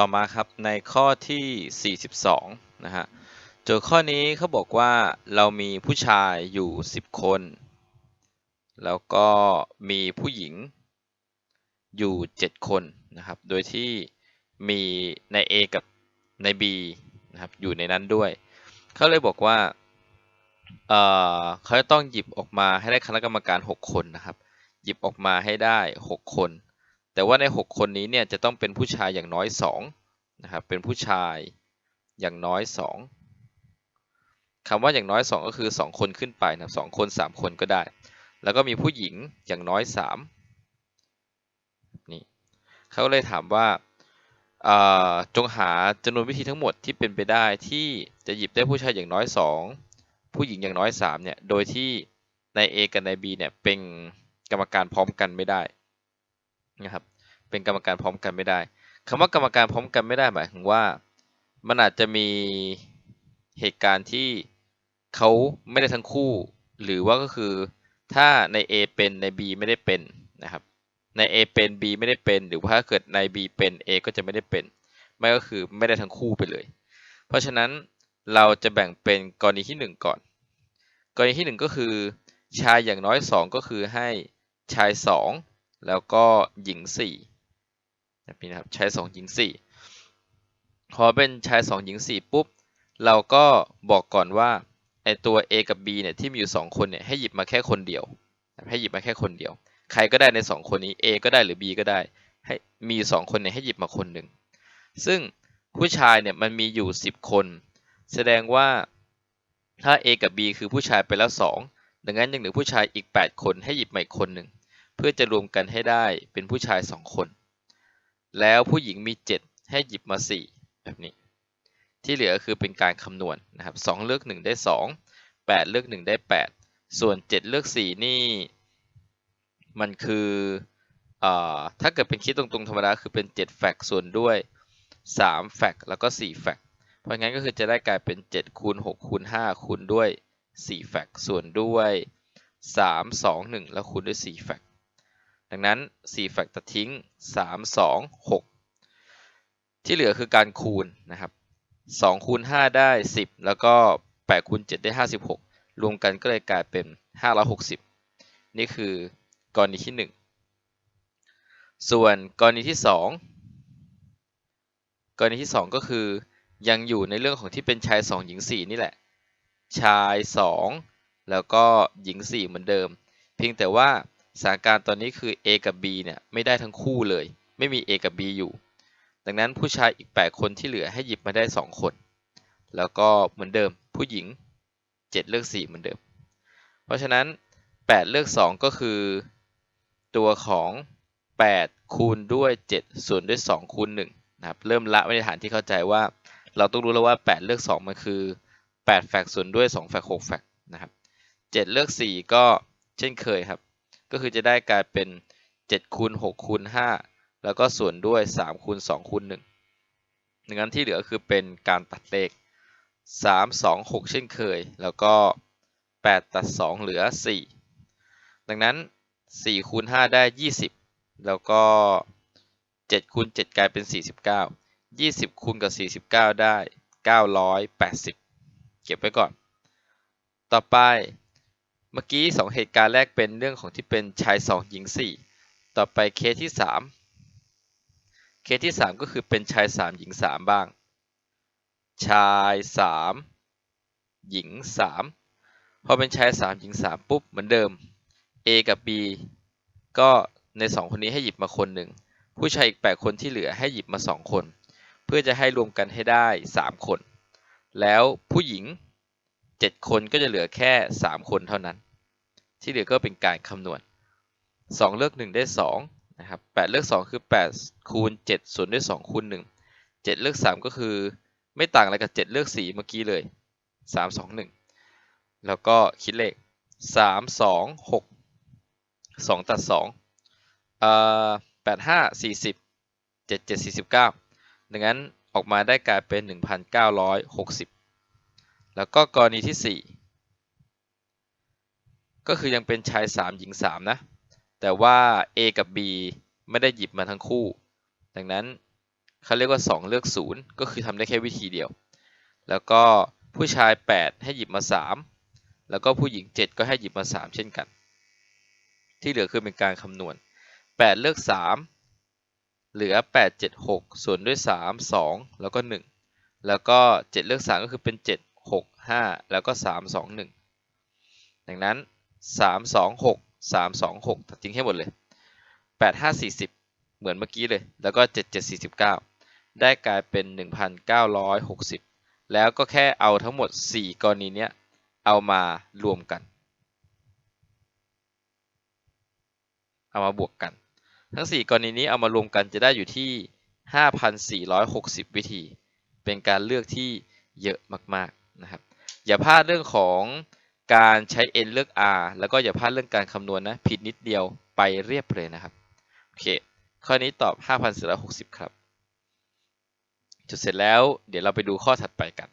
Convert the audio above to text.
ต่อมาครับในข้อที่ 42 นะฮะโจทย์ข้อนี้เขาบอกว่าเรามีผู้ชายอยู่ 10 คน แล้วก็มีผู้หญิงอยู่ 7 คนนะครับ โดยที่มีใน A กับใน B นะครับอยู่ในนั้นด้วย เขาเลยบอกว่าเออเขาจะต้องหยิบออกมาให้ได้คณะกรรมการ 6 คนนะครับ หยิบออกมาให้ได้ 6 คน แต่ว่าใน 6 คนนี้เนี่ยจะต้องเป็นผู้ชายอย่างน้อย2นะครับเป็นผู้ชายอย่างน้อย 2คำว่าอย่างน้อย 2 ก็คือ 2 คนขึ้นไปนะครับสคน 3 คนก็ได้ แล้วก็มีผู้หญิงอย่างน้อย3นี่เขาเลยถามว่าจงหาจำนวนวิธีทั้งหมดที่เป็นไปได้ที่จะหยิบได้ผู้ชายอย่างน้อย 2 ผู้หญิงอย่างน้อย3เนี่ยโดยที่ใน A กับใน B เนี่ยเป็นกรรมการพร้อมกันไม่ได้ นะครับ เป็นกรรมการพร้อมกันไม่ได้คำว่ากรรมการพร้อมกันไม่ได้หมายถึงว่า มันอาจจะมีเหตุการณ์ที่เขาไม่ได้ทั้งคู่ หรือว่าก็คือถ้าใน A เป็นใน B ไม่ได้เป็นนะครับ ใน A เป็น B ไม่ได้เป็น หรือว่าถ้าเกิดใน B เป็น A ก็จะไม่ได้เป็น ไม่ก็คือไม่ได้ทั้งคู่ไปเลย เพราะฉะนั้นเราจะแบ่งเป็นกรณีที่ 1 ก่อน กรณีที่ 1 ก็คือ ชายอย่างน้อย 2 ก็คือให้ชาย 2 แล้วก็หญิง4แบบนี้นะครับชาย2หญิง4พอเป็นชาย2หญิง4ปุ๊บเราก็บอกก่อนว่าไอตัว A กับ B เนี่ยที่มีอยู่ 2 คนเนี่ยให้หยิบมาแค่คนเดียว ให้หยิบมาแค่คนเดียว ใครก็ได้ใน 2 คนนี้ A ก็ได้หรือ B ก็ได้ให้มี2คนเนี่ยให้หยิบมาคนหนึ่งซึ่งผู้ชายเนี่ยมันมีอยู่ 10 คน แสดงว่าถ้า A กับ B คือผู้ชายไปแล้ว 2 ดังนั้นยังเหลือผู้ชายอีก 8 คนให้หยิบมาอีกคนหนึ่ง เพื่อจะรวมกันให้ได้เป็นผู้ชาย 2 คน แล้วผู้หญิงมี 7 ให้หยิบมา 4 แบบนี้ ที่เหลือคือเป็นการคำนวณนะครับ2เลือก 1 ได้ 2 8 เลือก 1 ได้ 8 ส่วน 7 เลือก 4 นี่ มันคืออ่าถ้าเกิดเป็นคิดตรงๆธรรมดาคือเป็น 7 แฟกส่วนด้วย3แฟกแล้วก็4แฟกเพราะงั้นก็คือจะได้กลายเป็น 7 คูณ 6 คูณ 5 คูณด้วย4แฟกส่วนด้วย 3 2 1 แล้วคูณด้วย4แฟก ดังนั้น 4 แฟกตัดทิ้ง 3 2 6 ที่เหลือคือการคูณนะครับ2คูณ5ได้ 10 แล้วก็8คูณ7ได้ 56 รวมกันก็เลยกลายเป็น 560 นี่คือกรณีที่ 1 ส่วนกรณีที่ 2 กรณีที่ 2 ก็คือยังอยู่ในเรื่องของที่เป็นชาย 2 หญิง 4 นี่แหละ ชาย 2 แล้วก็หญิง 4 เหมือนเดิม เพียงแต่ว่า สถานการณ์ตอนนี้คือ A กับ B เนี่ยไม่ได้ทั้งคู่เลย ไม่มี A กับ B อยู่ ดังนั้นผู้ชายอีก 8 คนที่เหลือให้หยิบมาได้ 2 คน แล้วก็เหมือนเดิมผู้หญิง 7 เลือก 4 เหมือนเดิม เพราะฉะนั้น 8 เลือก 2 ก็คือ ตัวของ 8 คูณด้วย 7 ส่วนด้วย 2 คูณ1นะครับเริ่มละไว้ในฐานที่เข้าใจว่า เราต้องรู้แล้วว่า 8 เลือก 2 มันคือ 8 แฟกส่วนด้วย 2 แฟก6แฟกนะครับ 7 เลือก 4 ก็เช่นเคยครับ ก็คือจะได้กลายเป็น7คูณ6คูณ5แล้วก็ส่วนด้วย3คูณ2คูณ1ดังนั้นที่เหลือคือเป็นการตัดเลข 3 2 6 เช่นเคย แล้วก็ 8 ตัด 2 เหลือ 4 ดังนั้น 4 คูณ 5 ได้ 20 แล้วก็ 7 คูณ 7 กลายเป็น 49 20 คูณกับ 49 ได้ 980 เก็บไว้ก่อน ต่อไป เมื่อกี้ 2 เหตุการณ์แรกเป็นเรื่องของที่เป็นชาย 2 หญิง 4 ต่อไปเคสที่ 3 เคสที่ 3 ก็คือเป็นชาย 3 หญิง 3 บ้าง ชาย 3 หญิง 3 พอเป็นชาย 3 หญิง 3 ปุ๊บ เหมือนเดิม A กับ B ก็ใน 2 คนนี้ให้หยิบมาคนหนึ่ง ผู้ชายอีก 8 คนที่เหลือให้หยิบมา 2 คน เพื่อจะให้รวมกันให้ได้ 3 คน แล้วผู้หญิง 7 คนก็จะเหลือแค่ 3 คนเท่านั้น ที่เหลือก็เป็นการคำนวณ 2 เลือก 1 ได้2นะครับ8เลือก 2 คือ 8 คูณ 7 ส่วนด้วย 2 คูณ 1 7 เลือก 3 ก็คือไม่ต่างอะไรกับ 7 เลือก 4 เมื่อกี้เลย 3 2 1 แล้วก็คิดเลข 3 2 6 2 ตัด2เอ่อ8 5 40 7 7 49ดังนั้นออกมาได้กลายเป็น 1,960 แล้วก็กรณีที่ 4 ก็คือยังเป็นชาย 3 หญิง 3 นะ แต่ว่า A กับ B ไม่ได้หยิบมาทั้งคู่ ดังนั้นเขาเรียกว่า 2 เลือก 0 ก็คือทำได้แค่วิธีเดียว แล้วก็ผู้ชาย 8 ให้หยิบมา 3 แล้วก็ผู้หญิง 7 ก็ให้หยิบมา 3 เช่นกัน ที่เหลือคือเป็นการคำนวณ 8 เลือก 3 เหลือ 8 7 6 ส่วนด้วย 3 2 แล้วก็ 1 แล้วก็ 7 เลือก 3 ก็คือเป็น 7 6 5 แล้วก็ 3 2 1 ดังนั้น 3 2 6 3 2 6ตัดทิ้งให้หมดเลย8 5 40เหมือนเมื่อกี้เลย แล้วก็7 7 49ได้กลายเป็น1,960แล้วก็แค่เอาทั้งหมด4กรณีเนี้ยเอามารวมกัน เอามาบวกกัน ทั้ง 4 กรณีนี้เอามารวมกันจะได้อยู่ที่ 5,460 วิธี เป็นการเลือกที่เยอะมาก ๆ นะครับ อย่าพลาดเรื่องของ การใช้ n เลือก r แล้วก็อย่าพลาดเรื่องการคำนวณนะผิดนิดเดียวไปเรียบเลยนะครับโอเคข้อนี้ตอบ 5,460 ครับ จุดเสร็จแล้วเดี๋ยวเราไปดูข้อถัดไปกัน